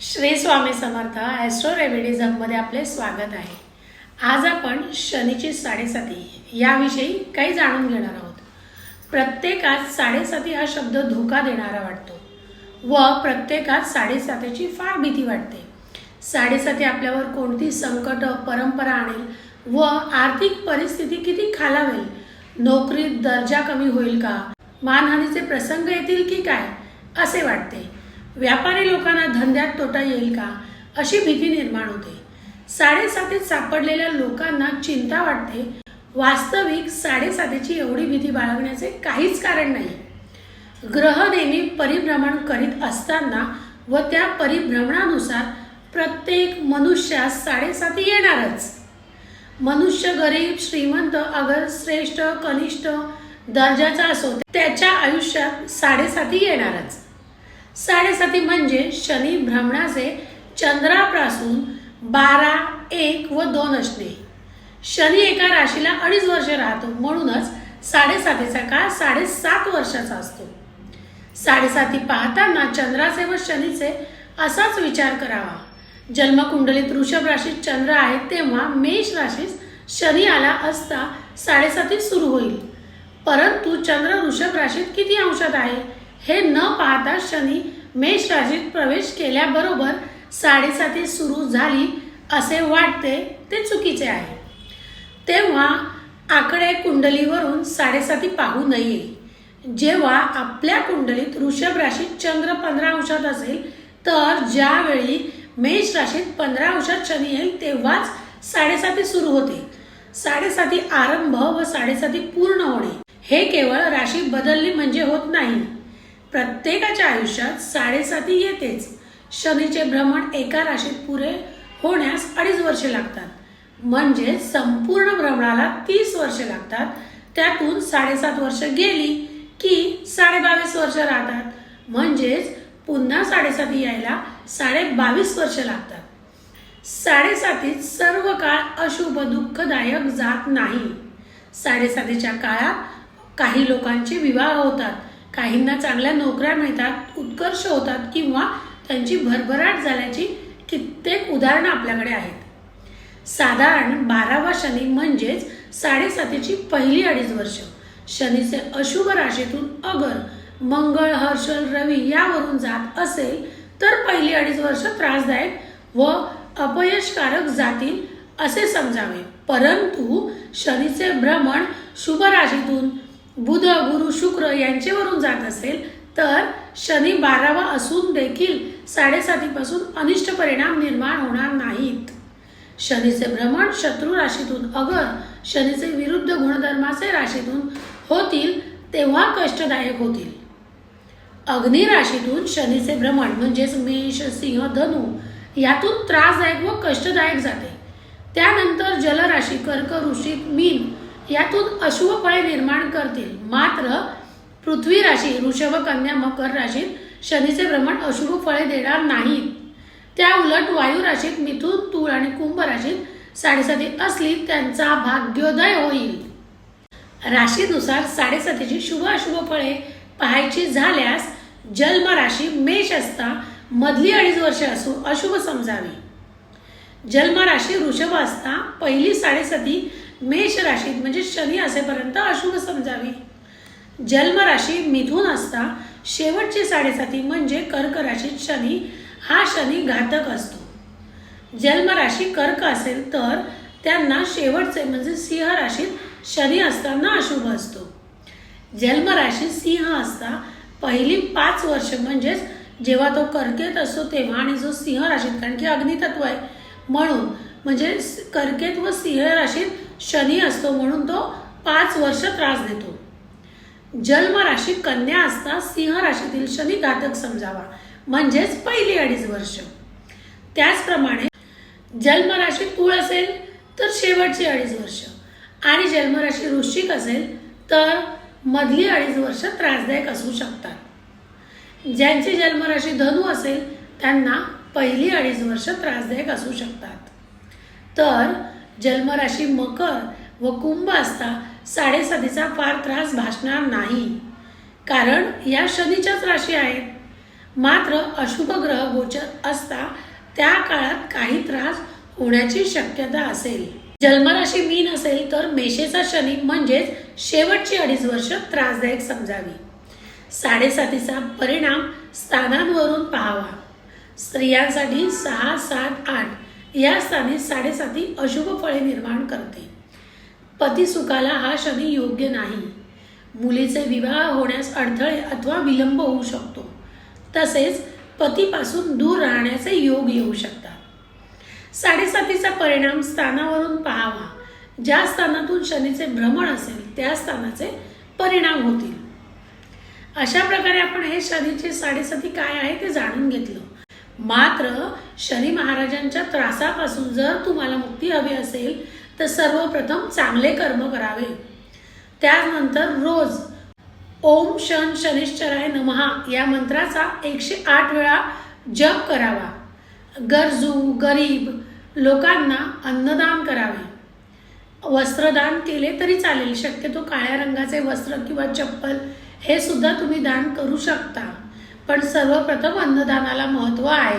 Shri Swami Samarth astro remedies आपले स्वागत आहे. आज आपण शनीची साडेसाती याविषयी काही जाणून घेणार आहोत. प्रत्येकात साडेसाती हा शब्द धोका देणारा वाटतो व प्रत्येकात साडेसातीची फार भीती वाटते. साडेसाती आपल्यावर कोणती संकट परंपरा आणेल व आर्थिक परिस्थिती किती खालावेल? नोकरीत दर्जा कमी होईल का? मानहानीचे प्रसंग येतील की काय? असे वाटते. व्यापारी लोकांना धंद्यात तोटा येईल का? अशी भीती निर्माण होते. साडेसातीत सापडलेल्या लोकांना चिंता वाटते. वास्तविक साडेसातीची एवढी भीती बाळगण्याचे काहीच कारण नाही. ग्रह नेहमी परिभ्रमण करीत असताना व त्या परिभ्रमणानुसार प्रत्येक मनुष्यास साडेसाती येणारच. मनुष्य गरीब श्रीमंत अगर श्रेष्ठ कनिष्ठ दर्जाचा असो त्याच्या आयुष्यात साडेसाती येणारच. साडेसाती म्हणजे शनी भ्रमणाचे चंद्रापासून बारा एक व दोन असणे शनी एका राशीला अडीच वर्ष राहतो म्हणूनच साडेसातीचा काळ साडेसात वर्षाचा असतो. साडेसाती पाहताना चंद्राचे व शनीचे असाच विचार करावा. जन्मकुंडलीत वृषभ राशीत चंद्र आहे तेव्हा मेष राशीत शनी आला असता साडेसाती सुरू होईल. परंतु चंद्र वृषभ राशीत किती अंशात आहे? हे न पाहता शनी मेष राशीत प्रवेश केल्याबरोबर साडेसाती सुरू झाली असे वाटते ते चुकीचे आहे. तेव्हा आकडे कुंडलीवरून साडेसाती पाहू नये. जेव्हा आपल्या कुंडलीत वृषभ राशीत चंद्र पंधरा अंशात असेल तर ज्यावेळी मेष राशीत पंधरा अंशात शनी येईल तेव्हाच साडेसाती सुरू होते. साडेसाती आरंभ व साडेसाती पूर्ण होणे. हे केवळ राशी बदलली म्हणजे होत नाही. प्रत्येकाच्या आयुष्यात साडेसाती येतेच. शनीचे भ्रमण एका राशीत पुरे होण्यास अडीच वर्षे लागतात. म्हणजे संपूर्ण भ्रमणाला तीस वर्षे लागतात. त्यातून साडेसात वर्ष गेली की साडे बावीस वर्ष राहतात. म्हणजेच पुन्हा साडेसाती यायला साडे बावीस वर्ष लागतात. साडेसातीत सर्व काळ अशुभ दुःखदायक जात नाही. साडेसातीच्या काळात काही लोकांचे विवाह होतात. काहींना चांगल्या नोकऱ्या मिळतात उत्कर्ष होतात किंवा त्यांची भरभराट झाल्याची कित्येक उदाहरणं आपल्याकडे आहेत. साधारण बारावा शनी म्हणजेच साडेसातीची पहिली अडीच वर्ष. शनीचे अशुभ राशीतून अगर मंगळ हर्षल रवी यावरून जात असेल तर पहिली अडीच वर्ष त्रासदायक व अपयशकारक जातील असे समजावे. परंतु शनीचे भ्रमण शुभ राशीतून बुध गुरु शुक्र यांच्यावरून जात असेल तर शनी बारावा असून देखील साडेसातीपासून अनिष्ट परिणाम निर्माण होणार नाहीत. शनीचे भ्रमण शत्रू राशीतून अगर शनीचे विरुद्ध गुणधर्माचे राशीतून होतील तेव्हा कष्टदायक होतील. अग्नि राशीतून शनीचे भ्रमण म्हणजेच मेष सिंह धनु यातून त्रासदायक व कष्टदायक जाते. त्यानंतर जलराशी कर्क ऋषी मीन यातून अशुभ फळे निर्माण करतील. मात्र पृथ्वी राशी वृषभ कन्या मकर राशीत शनीचे भ्रमण अशुभ फळे देणार नाहीत. त्या उलट वायू राशीत मिथुन तूळ आणि कुंभ राशीत साडेसाती असली त्यांचा भाग्योदय होईल. राशीनुसार साडेसातीची शुभ अशुभ फळे पाहायची झाल्यास जन्म राशी मेष असता मधली अडीच वर्ष असो अशुभ समजावी. जन्म राशी वृषभ असता पहिली साडेसाती मेष राशीत म्हणजे शनी असेपर्यंत अशुभ समजावी. जन्म राशी मिथून असता शेवटची साडेसाती म्हणजे कर्क राशीत शनी हा शनी घातक असतो. जन्म राशी कर्क असेल तर त्यांना शेवटचे म्हणजे सिंह राशीत शनी असताना अशुभ असतो. जन्म राशीत सिंह असता पहिली पाच वर्ष म्हणजेच जेव्हा तो कर्केत असतो तेव्हा आणि जो सिंह राशीत कारण की अग्नितत्व आहे. म्हणून म्हणजे कर्केत व सिंह राशीत शनी असतो म्हणून तो पाच वर्ष त्रास देतो. जन्म राशी कन्या असता सिंह राशीतील शनी घातक समजावा. म्हणजेच पहिली अडीच वर्ष. त्याचप्रमाणे जन्मराशी तूळ असेल तर शेवटची अडीच वर्ष. आणि जन्मराशी वृश्चिक असेल तर मधली अडीच वर्ष त्रासदायक असू शकतात. ज्यांची जन्मराशी धनु असेल त्यांना पहिली अडीच वर्ष त्रासदायक असू शकतात. तर जन्मराशी मकर व कुंभ असता साडेसातीचा फार त्रास भासणार नाही. कारण या शनीच्याच राशी आहेत. मात्र अशुभ ग्रह गोचर असता त्या काळात काही त्रास होण्याची शक्यता असेल. जन्मराशी मीन असेल तर मेषेचा शनी म्हणजेच शेवटची अडीच वर्ष त्रासदायक समजावी. साडेसातीचा परिणाम स्थानांवरून पाहावा. स्त्रियांसाठी सहा सात आठ या स्थानी साडेसाती अशुभ फळे निर्माण करते. पती सुखाला हा शनी योग्य नाही. मुलीचे विवाह होण्यास अडथळे अथवा विलंब होऊ शकतो. तसेच पतीपासून दूर राहण्याचे योग येऊ शकतात. साडेसातीचा परिणाम स्थानावरून पाहावा. ज्या स्थानातून शनीचे भ्रमण असेल त्या स्थानाचे परिणाम होतील. अशा प्रकारे आपण हे शनीचे साडेसाती काय आहे ते जाणून घेतलं. मात्र शनी महाराजांच्या त्रासापासून जर तुम्हाला मुक्ती हवी असेल तर सर्वप्रथम चांगले कर्म करावे. त्यानंतर रोज ओम शन शनिश्चराय नमहा या मंत्राचा एकशे आठ वेळा जप करावा. गरजू गरीब लोकांना अन्नदान करावे. वस्त्रदान केले तरी चालेल शक्यतो काळ्या रंगाचे वस्त्र किंवा चप्पल हे सुद्धा तुम्ही दान करू शकता. पण सर्वप्रथम अन्नदानाला महत्त्व आहे.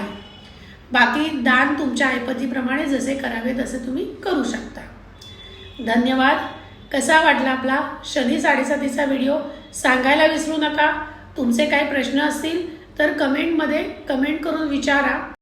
बाकी दान तुमच्या ऐपतीप्रमाणे जसे करावे तसे तुम्ही करू शकता. धन्यवाद. कसा वाटला आपला शनी साडेसातीचा व्हिडिओ? सांगायला विसरू नका. तुमचे काही प्रश्न असतील तर कमेंटमध्ये कमेंट करून विचारा.